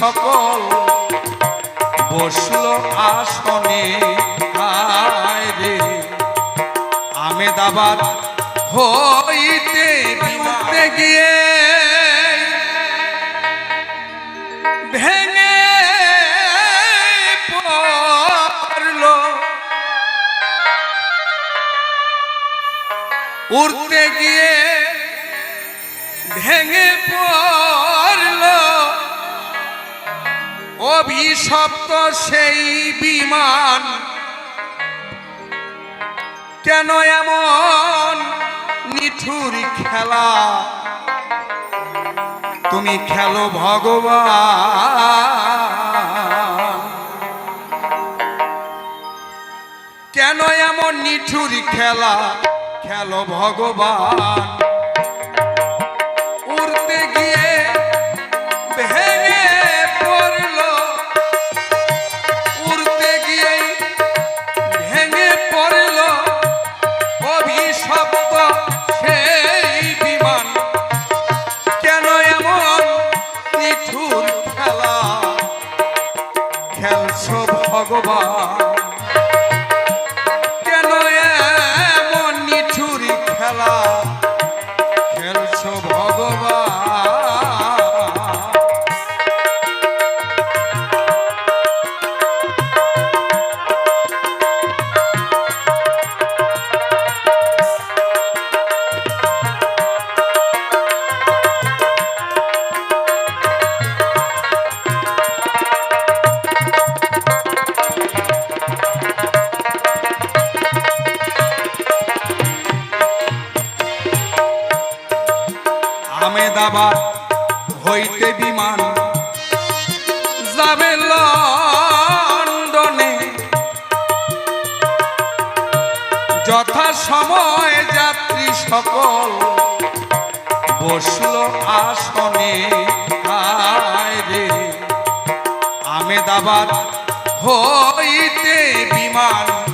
সকল বসল আসনে রে। আমেদাবাদ হইতে উঠতে গিয়ে ভেঙে পড়ল। উড়তে গিয়ে ভেঙে পড়ল। অভিশপ্ত সেই বিমান। কেন এমন নিঠুর খেলা? তুমি খেলো ভগবান। কেন এমন নিঠুর খেলা? খেলো ভগবান। হইতে বিমান। যাবে লন্ডনে। যথা সময় যাত্রী সকল বসল আসনে। আমেদাবাদ হইতে বিমান।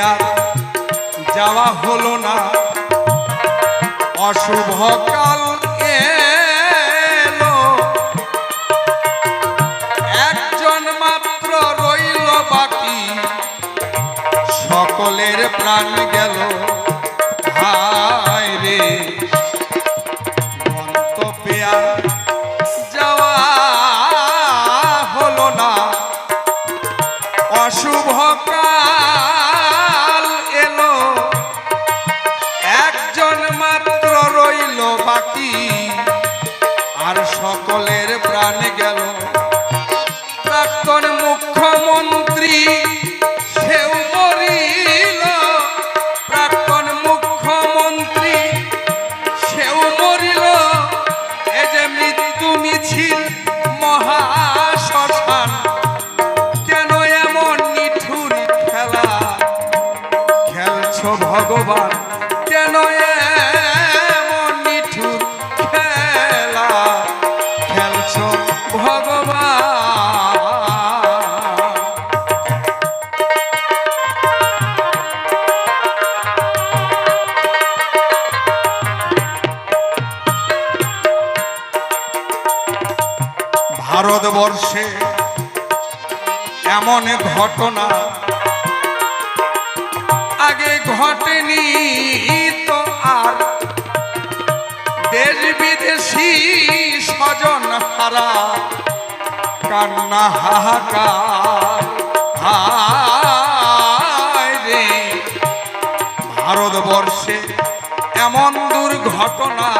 আর যাওয়া হলো না। অশুভ কাল একজন মাত্র রইল বাকি। সকলের প্রাণ গেল। প্রাণ গেল। প্রাক্তন মুখ্যমন্ত্রী সেও মরিল। এ কেন এমন খেলা? খেলছো ভগবান কেন ভারতবর্ষে এমন ঘটনা আগে ঘটেনি তো আর। দেশ বিদেশি স্বজন হারা, কান্না হাহাকার। রে, ভারতবর্ষে এমন দুর্ঘটনা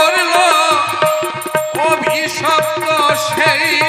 করল অভিশপ্ত সেই